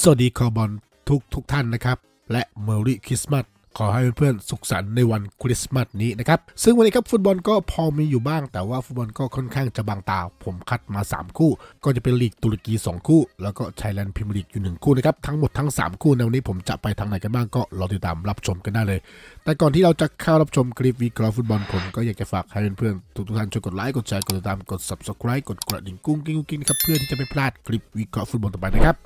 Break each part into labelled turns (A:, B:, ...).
A: สวัสดีคอบอลทุกทุกท่านนะครับ และเมอรี่คริสต์มาสขอให้เพื่อนๆสุขสันต์ในวันคริสต์มาสนี้นะครับ ซึ่งวันนี้ครับฟุตบอลก็พอมีอยู่บ้าง แต่ว่าฟุตบอลก็ค่อนข้างจะบางตา ผมคัดมา 3 คู่ ก็จะเป็นลีกตุรกี 2 คู่ แล้วก็ไทยแลนด์พรีเมียร์ลีกอยู่1คู่นะครับ ทั้งหมดทั้ง 3 คู่ในวันนี้ผมจะไปทางไหนกันบ้างก็รอติดตามรับชมกันได้เลย แต่ก่อนที่เราจะเข้ารับชมคลิปวิเคราะห์ฟุตบอลผมก็อยากจะฝากให้เพื่อนๆทุกท่านช่วยกดไลค์กดแชร์กดติดตามกด subscribe กดกระดิ่งกุ้งกิ้งกุ้งกิ้งครับเพื่อที่จะไม่พลาดคลิปวิเคราะห์ฟุตบอลต่อไปนะครับ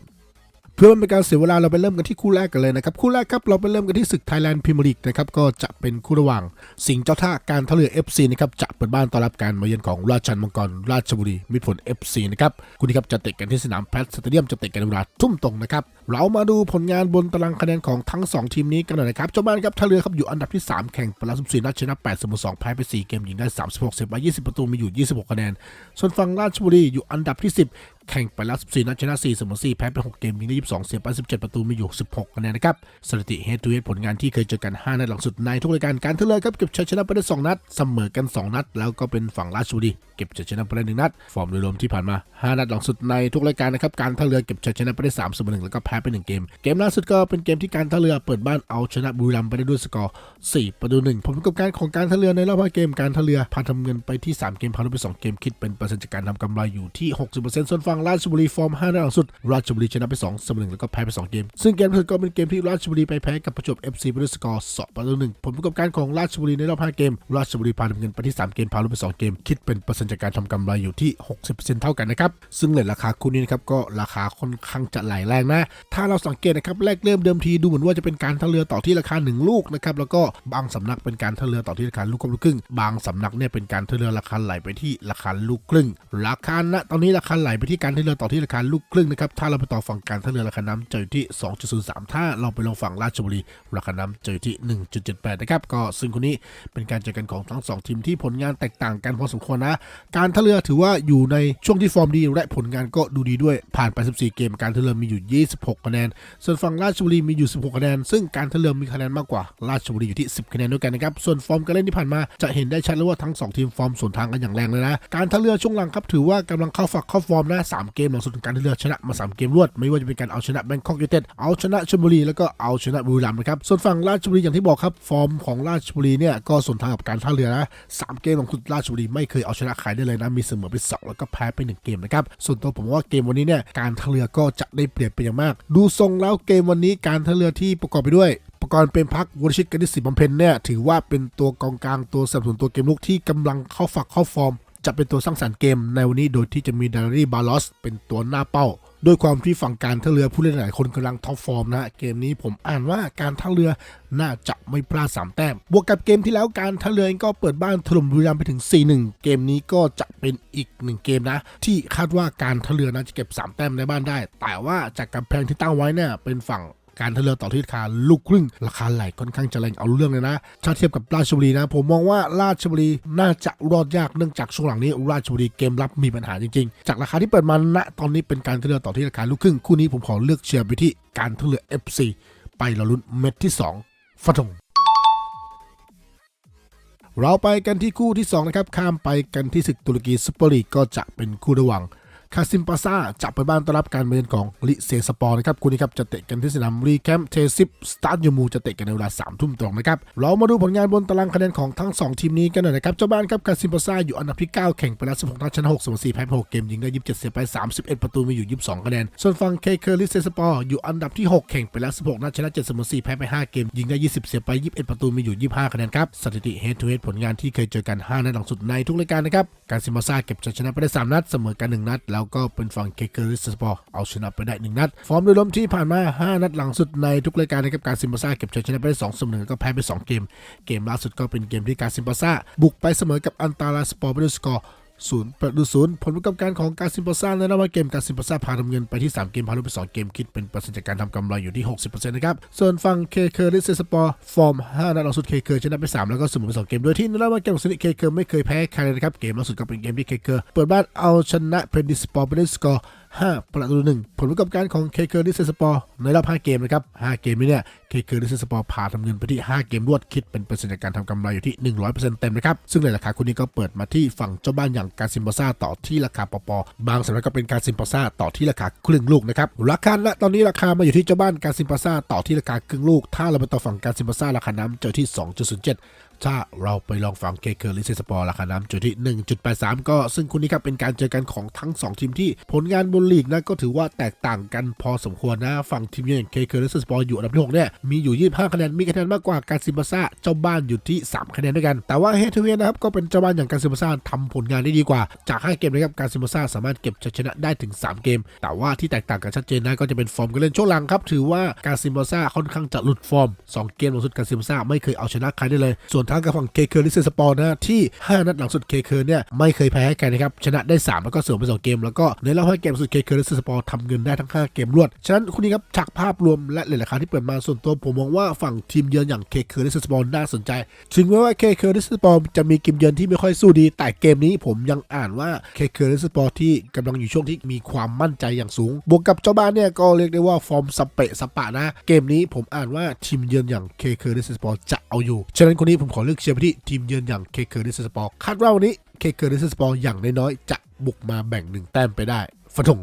A: เพื่อไม่เป็นการเสียเวลาเราไปเริ่มกันที่คู่แรกกันเลยนะครับ คู่แรกครับเราไปเริ่มกันที่ศึกไทยแลนด์พรีเมียร์ลีกนะครับก็จะเป็นคู่ระหว่าง สิงห์เจ้าท่าการท่าเรือ FC นะครับจะเปิดบ้านต้อนรับการมาเยือนของราชันมังกรราชบุรีมิตรผล FC นะครับคู่นี้ครับจะเตะกันที่สนามแพทสเตเดียมจะเตะกันเวลาทุ่มตรงนะครับเรามาดูผลงานบนตารางคะแนนของทั้ง 2 ทีมนี้กันหน่อยนะครับเจ้าบ้านครับท่าเรือครับอยู่อันดับที่ 3 แข่งไปแล้ว14นัดชนะ8เสมอ2แพ้ไป4เกมยิงได้36เซฟไป20 ประตูมีอยู่ 26 คะแนนส่วนฝั่งราชบุรีอยู่อันดับที่ 10 แข่งไปแล้ว 14 นัดชนะ 4 เสมอ 4 แพ้ไป 6 เกมยิงได้ 22 เสียไป 17 ประตูมีอยู่ 16 คะแนนนะครับ สถิติเฮดทูเฮดผลงานที่เคยเจอกัน 5 นัดหลังสุดในทุกรายการการท่าเรือครับ เก็บชัยชนะไปได้ 2 นัด เสมอกัน 2 นัด แล้วก็เป็นฝั่งราชบุรีเก็บชัยชนะไปได้ 1 นัด ฟอร์มโดยรวมที่ผ่านมา 5 นัดหลังสุดในทุกรายการนะครับ การท่าเรือเก็บชัยชนะไปได้ 3 เสมอ 1 แล้วก็แพ้ไป 1 เกม เกมล่าสุดก็เป็นเกมที่การท่าเรือเปิดบ้านเอาชนะบุรีรัมย์ไปได้ด้วยสกอร์ 4 ประตู 1 ผลประกอบการของการท่าเรือในรอบ5เกมการท่าเรือพาทำเงินไปที่ 3 เกมพาลดไป 2 เกมคิดเป็นเปอร์เซ็นต์จากการทำกำไรอยู่ที่ 60%ส่วนฝั่งราชบุรีฟอร์ม5นัดหลังสุด ราชบุรีชนะไป2เสมอ1แล้วก็แพ้ไป 2 เกม ซึ่งเกมสุดก็เป็นเกมที่ราชบุรีไปแพ้กับประจวบ FC ไปด้วยสกอร์2ประตู1ผลประกอบการของราชบุรีในรอบ 5 เกม ราชบุรีพาทำเงินไปที่ 3 เกมพาลดไป 2 เกม คิดเป็นเปอร์เซ็นต์จากการทำกำไรอยู่ที่ 60%เท่ากันนะครับ ซึ่งเลทราคาคู่นี้นะครับก็ราคาค่อนข้างจะไหลแรงนะ ถ้าเราสังเกตนะครับแรกเริ่มเดิมทีดูเหมือนว่าจะเป็นการท่าเรือต่อที่ราคา 1 ลูกนะครับแล้วก็บางสำนักเป็นการท่าเรือต่อที่ราคาลูกกับลูกครึ่ง บางสำนักเนี่ยเป็นการท่าเรือราคาไหลไปที่ราคาลูกครึ่ง ราคาณตอนนี้ราคาไหลไปที่การท่าเรือต่อที่ราคาลูกครึ่งนะครับ ถ้าเราไปต่อฝั่งการท่าเรือราคาน้ำจะอยู่ที่ 2.03 ถ้าเราไปลงฝั่งราชบุรี ราคาน้ำจะอยู่ที่ 1.78 นะครับ ก็ซึ่งคนนี้เป็นการเจอกันของทั้งสองทีมที่ผลงานแตกต่างกันพอสมควรนะ การท่าเรือถือว่าอยู่ในช่วงที่ฟอร์มดี และผลงานก็ดูดีด้วย ผ่านไป 14 เกม การท่าเรือมีอยู่ 26 คะแนน ส่วนฝั่งราชบุรีมีอยู่ 16 คะแนน ซึ่งการท่าเรือมีคะแนนมากกว่า ราชบุรีอยู่ที่ 10 คะแนนด้วยกันนะครับ ส่วนฟอร์มการเล่นที่ผ่านมาจะเห็นได้ชัดเลยว่าทั้ง 2 ทีมฟอร์มสวนทางกันอย่างแรงเลยนะ การท่าเรือช่วงหลังครับถือว่ากำลังเข้าฝักเข้าฟอร์มนะ3 เกมหลังสุดของการท่าเรือชนะมา 3 เกมรวด ไม่ว่าจะเป็นการเอาชนะแบงคอกยูเต็ดเอาชนะชลบุรีแล้วก็เอาชนะบุรีรัมย์นะครับส่วนฝั่งราชบุรีอย่างที่บอกครับฟอร์มของราชบุรีเนี่ยก็สวนทางกับการท่าเรือนะสามเกมของคุณราชบุรีไม่เคยเอาชนะใครได้เลยนะมีเสมอไปสองแล้วก็แพ้ไปหนึ่งเกมนะครับส่วนตัวผมว่าเกมวันนี้เนี่ยการท่าเรือก็จะได้เปรียบเป็นอย่างมาก ดูทรงแล้วเกมวันนี้การท่าเรือที่ประกอบไปด้วยประกอบเป็นพักวรชิตกนิษฐ์ศรีบำเพ็ญเนี่ยถือว่าเป็นตัวกองกลางตัวสนับสนุนตัวเกมลุกที่กำลังเข้าฝักเข้าฟอร์ม จะเป็นตัวสร้างสรรค์เกมในวันนี้โดยที่จะมีดารี่บาลอสเป็นตัวหน้าเป้าด้วยความที่ฝั่งการท่าเรือผู้เล่นหลายคนกำลังท็อปฟอร์มนะฮะเกมนี้ผมอ่านว่าการท่าเรือน่าจะไม่พลาด 3 แต้ม บวกกับเกมที่แล้วการท่าเรือเองก็เปิดบ้านถล่มบุรีรัมย์ไปถึง 4-1 เกมนี้ก็จะเป็นอีกหนึ่งเกมนะ ที่คาดว่าการท่าเรือน่าจะเก็บ 3 แต้มในบ้านได้ แต่ว่าจากกำแพงที่ตั้งไว้เนี่ยเป็นฝั่ง การท่าเรือต่อที่ราคาลูกครึ่ง ราคาไหลค่อนข้างจะแรงเอาเรื่องเลยนะถ้าเทียบกับราชบุรีนะ ผมมองว่าราชบุรีน่าจะรอดยากเนื่องจากช่วงหลังนี้ราชบุรีเกมรับมีปัญหาจริงๆ จากราคาที่เปิดมาณตอนนี้เป็นการท่าเรือต่อที่ราคาลูกครึ่งคู่นี้ผมขอเลือกเชียร์ไปที่การท่าเรือ FC ไปเราลุ้นเม็ดที่ 2ฟันธงเราไปกันที่คู่ที่2นะครับข้ามไปกันที่ศึกตุรกีซุปเปอร์ลีกก็จะเป็นคู่ระหว่าง คาซิมปาซาจะไปบ้านต้อนรับการมาเยือนของลิเซสปอร์นะครับคู่นี้ครับจะเตะกันที่สนามรีแคมป์เทซิปสตาร์ยูมูจะเตะกันในเวลา3ามทุ่มตรงนะครับเรามาดูผลงานบนตารางคะแนนของทั้ง 2 ทีมนี้กันหน่อยนะครับเจ้าบ้านครับคาซิมปาซาอยู่อันดับที่ 9 แข่งไปแล้ว16นัดชนะ6เสมอ4แพ้6เกมยิงได้ 27 เสียไป 31 ประตูมีอยู่ 22คะแนนส่วนฝั่งเคเคอร์ลิเซสปอร์อยู่อันดับที่ 6 แข่งไปแล้ว16นัดชนะ7เสมอ4แพ้ไป 5 เกมยิงได้ 20 เสียไป 21 ประตูมีอยู่ 25คะแนนครับสถิติเฮดทูเฮดผลงานที่เคยเจอกัน 5 นัดหลังสุดในทุกรายการนะครับการซิมปาซาเก็บชัยชนะไปได้ 3 นัดเสมอกัน 1 นัดแล้วก็เป็นฝั่งเคเคอร์ลิสซสปอร์เอาชนะไปได้ 1 นัด ฟอร์มโดยรวมที่ผ่านมา 5 นัดหลังสุดในทุกรายการนะครับการซิมบาซ่าเก็บชัยชนะไปได้2เสมอ1แล้วก็แพ้ไป 2 เกม เกมล่าสุดก็เป็นเกมที่การซิมบาซ่าบุกไปเสมอกับอันตาราสปอร์ไปด้วยสกอร์ ศูนย์ประตูศูนย์ผลประกอบการของการซิมปาซ่าในรอบเกมการซิมปาซ่าพาทำเงินไปที่ 3 เกมพาลุไป 2 เกมคิดเป็นเปอร์เซ็นต์จากการทำกำไรอยู่ที่ 60%นะครับ ส่วนฝั่งเคเคอร์ลิเซสปอร์ฟอร์ม 5 นัดหลังสุดเคเคอร์ชนะไป 3 แล้วก็เสมอไป 2 เกม โดยที่ในรอบเกมของสนิทเคเคอร์ไม่เคยแพ้ใครเลยนะครับ เกมล่าสุดก็เป็นเกมที่เคเคอร์เปิดบ้านเอาชนะเพนดิสปอร์ไปด้วยสกอร์ 5 ประตูหนึ่งผลประกอบการของเคเคอร์ดิสสปอร์ในรอบ 5 เกมนะครับ 5 เกมนี้เนี่ยเคเคอร์ดิสสปอร์พาทำเงินไปที่ 5 เกมรวดคิดเป็นเปอร์เซ็นต์จาการทำกำไรอยู่ที่ 100%เต็มนะครับ ซึ่งในราคาคุณนี้ก็เปิดมาที่ฝั่งเจ้าบ้านอย่างการซิมบาซ่าต่อที่ราคาปปบางสำนักก็เป็นการซิมบาซ่าต่อที่ราคาครึ่งลูกนะครับราคาณตอนนี้ราคามาอยู่ที่เจ้าบ้านการซิมบาซ่าต่อที่ราคาครึ่งลูก ถ้าเราไปต่อฝั่งการซิมบาซ่าราคาน้ำเจอที่ 2.07 ถ้าเราไปลองฟังเคเคอร์ลิเซสปอร์ราคาน้ำจุดที่ 1.83 ก็ซึ่งคุณนี้ครับเป็นการเจอกันของทั้ง 2 ทีมที่ผลงานบนลีกนะก็ถือว่าแตกต่างกันพอสมควรนะ ฝั่งทีมเยือนเคเคอร์ลิเซสปอร์อยู่อันดับที่6เนี่ยมีอยู่ 25 คะแนนมีคะแนนมากกว่าการซิมบาซ่าเจ้าบ้านอยู่ที่ 3 คะแนนด้วยกัน แต่ว่าเฮทเวนะครับก็เป็นเจ้าบ้านอย่างการซิมบาซ่าทำผลงานได้ดีกว่าจาก 5 เกมนะครับการซิมบาซ่าสามารถเก็บชัยชนะได้ถึง 3 เกม แต่ว่าที่แตกต่างกันชัดเจนนะก็จะเป็นฟอร์มการเล่นช่วงหลังครับถือว่าการซิมบาซ่าค่อนข้างจะหลุดฟอร์มสองเกมหลังสุดการซิมบาซ่าไม่เคยเอาชนะใครได้เลยส่วนทางกับฝั่งเคเคอร์ลิเซสปอร์นะที่ 5 นัดหลังสุดเคเคอร์เนี่ยไม่เคยแพ้ใครนะครับชนะได้ 3 แล้วก็เสริมไป2เกม แล้วก็ในรอบ5เกมสุดเคเคอร์ลิเซสปอร์ทำเงินได้ทั้ง 5 เกมรวด ฉะนั้นคุณนี้ครับจากภาพรวมและเลทราคาที่เปิดมาส่วนตัวผมมองว่าฝั่งทีมเยือนอย่างเคเคอร์ลิเซสปอร์น่าสนใจ ถึงแม้ว่าเคเคอร์ลิเซสปอร์จะมีเกมเยือนที่ไม่ค่อยสู้ดี แต่เกมนี้ผมยังอ่านว่าเคเคอร์ลิเซสปอร์ที่กำลังอยู่ช่วงที่มีความมั่นใจอย่างสูง บวกกับเจ้าบ้านเนี่ยก็เรียกได้ว่าฟอร์มสเปะสปะนะ เกมนี้ผมอ่านว่าทีมเยือนอย่างเคเคอร์ลิเซสปอร์จะเอาอยู่ ฉะนั้นคนนี้ผมขอเลือกเชียร์ไปที่ทีมเยือนอย่างเคเคอร์ลิเซสปอร์คาดว่าวันนี้เคเคอร์ลิเซสปอร์อย่างน้อยๆจะบุกมาแบ่งหนึ่งแต้มไปได้ฟันธง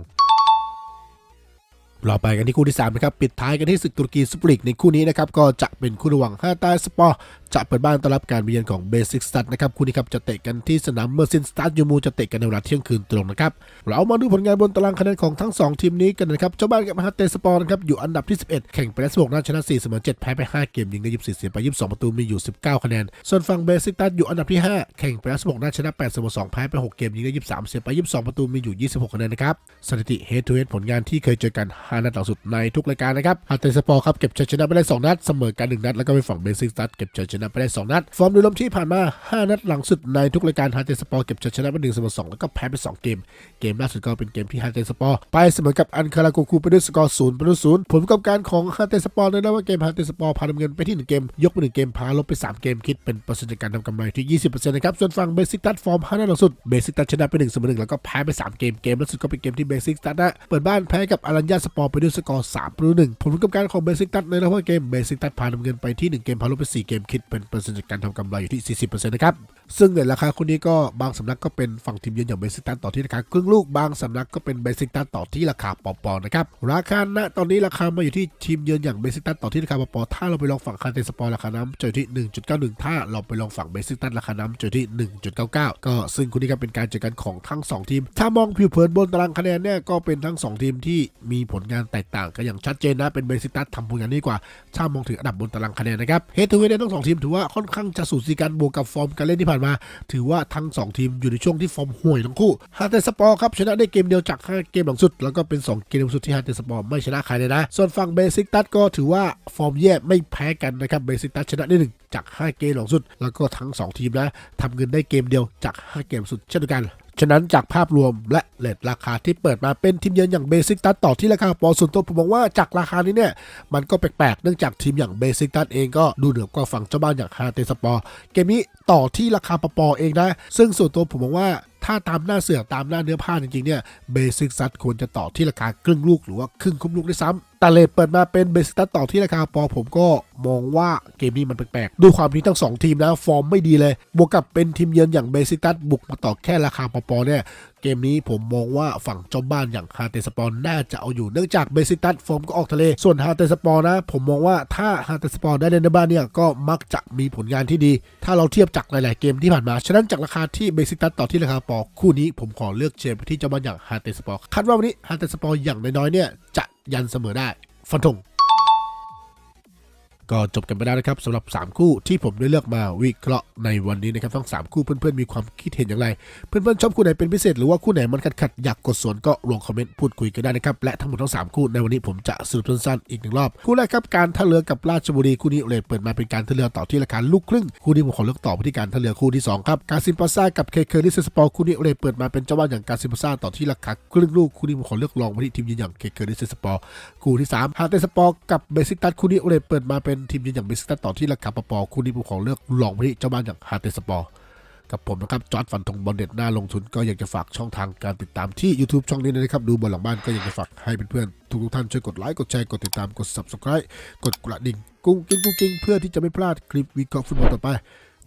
A: เราไปกันที่คู่ที่3นะครับ ปิดท้ายกันที่ศึกตุรกีสุปริกในคู่นี้นะครับ ก็จะเป็นคู่ระหว่างฮาตาสปอร์ จะเปิดบ้านต้อนรับการมาเยือนของเบสิกสตัดนะครับคู่นี้ครับจะเตะกันที่สนามเมอร์ซินสตาร์ยูมูจะเตะกันในเวลาเที่ยงคืนตรงนะครับเรามาดูผลงานบนตารางคะแนนของทั้ง 2 ทีมนี้กันนะครับเจ้าบ้านกับฮาเตสปอร์นะครับอยู่อันดับที่ 11 แข่งไปได้ว16นัดชนะ4เสมอ7แพ้ไป 5 เกมยิงได้24เสียไป 22 ประตูมีอยู่ 19 คะแนน ส่วนฝั่งเบสิกตัสอยู่อันดับที่ 5 แข่งไปได้ว16นัดชนะ8เสมอ2แพ้ไป 6 เกมยิงได้23เสียไป 22 ประตูมีอยู่ 26 คะแนนนะครับสถิติ head to head ผลงานที่เคยเจอกัน5นัดหลังสุดในทุกรายการนะครับฮาเตสปอร์ครับเก็บชัยชนะไปได้2นัดเสมอกัน1นัดแล้วก็เป็นฝั่งเบสิกตัสเก็บชัยชนะไปได้ 2 นัด ฟอร์มโดยรวมที่ผ่านมา 5 นัดหลังสุดในทุกรายการฮาร์เตสปอร์เก็บชัยชนะไป1เสมอ2แล้วก็แพ้ไป 2 เกม เกมล่าสุดก็เป็นเกมที่ฮาร์เตสปอร์ไปเสมอกับอันคาราโกคูไปด้วยสกอร์0ประตู0ผลประกอบการของฮาร์เตสปอร์ในรอบเกมฮาร์เตสปอร์พาดำเงินไปที่1เกมยกไป1เกมพาลบไป3เกมคิดเป็นเปอร์เซ็นต์การทำกำไรที่20%นะครับส่วนฝั่งเบสิกตัดฟอร์ม5นัดหลังสุดเบสิกตัดชนะไป1เสมอ1แล้วก็แพ้ไป 3 เกมเกมล่าสุดก็เป็นเกมที่เบสิกตัดนะเปิดบ้านแพ้กับอารัญญาสปอร์ไปด้วยสกอร์3ประตู1ผลประกอบการของเบสิกตัดในรอบเกมเบสิกตัดพาดำเงินไปที่1เกมพาลบไป4เกมคิดเป็นเปอร์เซ็นต์จากการทำกำไรอยู่ที่ 40%นะครับ ซึ่งในราคาคนนี้ก็บางสำนักก็เป็นฝั่งทีมเยือนอย่างเบสิกตันต่อที่ราคาครึ่งลูกบางสำนักก็เป็นเบสิกตันต่อที่ราคาปอปอนะครับราคาณตอนนี้ราคามาอยู่ที่ทีมเยือนอย่างเบสิกตันต่อที่ราคาปอปอถ้าเราไปลองฝั่งคาเตสปอร์ราคาน้ำจะอยู่ที่ 1.91 ถ้าเราไปลองฝั่งเบสิกตันราคาน้ำจะอยู่ที่ 1.99 ก็ซึ่งคุณนี้ก็เป็นการเจอกันของทั้ง 2 ทีม ถ้ามองผิวเผินบนตารางคะแนนเนี่ยก็เป็นทั้ง 2 ทีมที่มีผลงานแตกต่างกันอย่างชัดเจนนะเป็นเบสิกตันทำผลงานดีกว่าถ้ามองถึงอันดับบนตารางคะแนนนะครับเฮดทูเฮดทั้งสองทีมถือว่าค่อนข้างจะสูสีกันบวกกับฟอร์มการเล่นที่ผ่านมา ถือว่าทั้ง 2 ทีมอยู่ในช่วงที่ฟอร์มห่วยทั้งคู่ฮาเตสปอร์ครับชนะได้เกมเดียวจาก 5 เกมหลังสุด แล้วก็เป็น 2 เกมสุดที่ฮาเตสปอร์ไม่ชนะใครเลยนะ ส่วนฝั่งเบสิกตัสก็ถือว่าฟอร์มแย่ไม่แพ้กันนะครับเบสิกตัสชนะได้หนึ่งจาก 5 เกมหลังสุด แล้วก็ทั้ง 2 ทีมนะทำเงินได้เกมเดียวจาก 5 เกมสุดเช่นเดียวกัน ฉะนั้นจากภาพรวมและเลทราคาที่เปิดมาเป็นทีมเยือนอย่างเบสิกตัสต่อที่ราคาปอส่วนตัวผมมองว่าจากราคานี้เนี่ยมันก็แปลกๆ เนื่องจากทีมอย่างเบสิกตัสเองก็ดูเหนือกว่าฝั่งเจ้าบ้านอย่างฮาเตสปอร์เกมนี้ต่อที่ราคาปปอเองนะ ซึ่งส่วนตัวผมมองว่า ถ้าตามหน้าเสือกตามหน้าเนื้อผ้าจริงๆเนี่ยเบสิกซัควรจะต่อที่ราคาครึ่งลูกหรือว่าครึ่งคุ้มลูกด้วยซ้ำแต่เลทเปิดมาเป็นเบสิกตัตต่อที่ราคาปอผมก็มองว่าเกมนี้มันแปลกๆด้วยความที่ทั้งสองทีมนะฟอร์มไม่ดีเลย บวกกับเป็นทีมเยือนอย่างเบสิกซัตบุกมาต่อแค่ราคาปปอเนี่ย เกมนี้ผมมองว่าฝั่งเจ้าบ้านอย่างฮาเตสปอร์น่าจะเอาอยู่เนื่องจากเบสิตัสฟอร์มก็ออกทะเล ส่วนฮาเตสปอร์นะ ผมมองว่าถ้าฮาเตสปอร์ได้เล่นในบ้านเนี่ยก็มักจะมีผลงานที่ดี ถ้าเราเทียบจากหลาย ๆ เกมที่ผ่านมา ฉะนั้นจากราคาที่เบสิตัสต่อที่ราคาปอคู่นี้ผมขอเลือกเชียร์ที่เจ้าบ้านอย่างฮาเตสปอร์คาดว่าวันนี้ฮาเตสปอร์อย่างน้อยๆเนี่ยจะยันเสมอได้ฟันธง ก็จบกันไปแล้วนะครับสำหรับ 3 คู่ที่ผมได้เลือกมาวิเคราะห์ในวันนี้นะครับทั้ง 3 คู่เพื่อนๆมีความคิดเห็นอย่างไร เพื่อนๆชอบคู่ไหนเป็นพิเศษหรือว่าคู่ไหนมันขัดๆอยากกดสวนก็ลงคอมเมนต์พูดคุยกันได้นะครับและทั้งหมดทั้ง 3 คู่ในวันนี้ผมจะสรุปสั้นๆอีกหนึ่งรอบคู่แรกครับการท่าเรือกับราชบุรีคู่นี้เลทเปิดมาเป็นการท่าเรือต่อที่ราคาลูกครึ่งคู่นี้ผมขอเลือกต่อไปที่การท่าเรือคู่ที่สองครับการซิมปาซ่ากับเคเคอร์ลิสสปอร์คู่นี้เลทเปิดมาเป็นเจ้าบ้านอย่างการซิมปาซ่าต่อที่ราคาครึ่งลูกคู่นี้ผมขอเลือกลองไปที่ทีมยืนอย่างเคเคอร์ลิสสปอร์คู่ที่3ฮาเตสปอร์กับเบสิกตัสคู่นี้โอเลเปิดมาเป็นทีมยืนอย่างเบสิกตัสต่อที่ราคาปปอคู่นี้ผมขอเลือกลองไปที่เจ้าบ้านอย่างฮาเตสปอร์กับผมนะครับจอร์ดฟันธงบอลเด็ดหน้าลงทุนก็อยากจะฝากช่องทางการติดตามที่ YouTube ช่องนี้นะครับ ดูบอลหลังบ้านก็อยากจะฝากให้เพื่อนๆทุกท่านช่วยกดไลค์กดแชร์กดติดตามกด Subscribe กดกระดิ่งกุ้งกิ้งกุ้งกิ้งเพื่อที่จะไม่พลาดคลิปวิเคราะห์ฟุตบอลต่อไป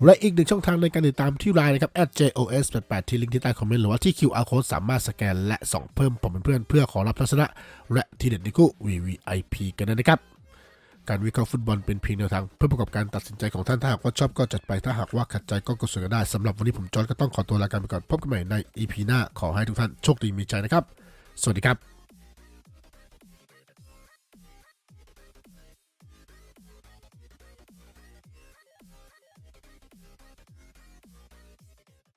A: และอีกหนึ่งช่องทางในการติดตามที่ไลน์นะครับ @jos88 ที่ลิงก์ที่ใต้คอมเมนต์หรือว่าที่ QR code สามารถสแกนและส่องเพิ่มผมเป็นเพื่อนเพื่อขอรับทัศนะ และที่เด็ดนิคู่ VVIP กันนะครับ การวิเคราะห์ฟุตบอลเป็นเพียงแนวทาง เพื่อประกอบการตัดสินใจของท่าน ถ้าหากว่าชอบก็จัดไป ถ้าหากว่าขัดใจก็กดส่วนกันได้สำหรับวันนี้ผมจอร์จก็ต้องขอตัวลากันไปก่อน พบกันใหม่ใน EP หน้า ขอให้ทุกท่านโชคดีมีใจนะครับ สวัสดีครับ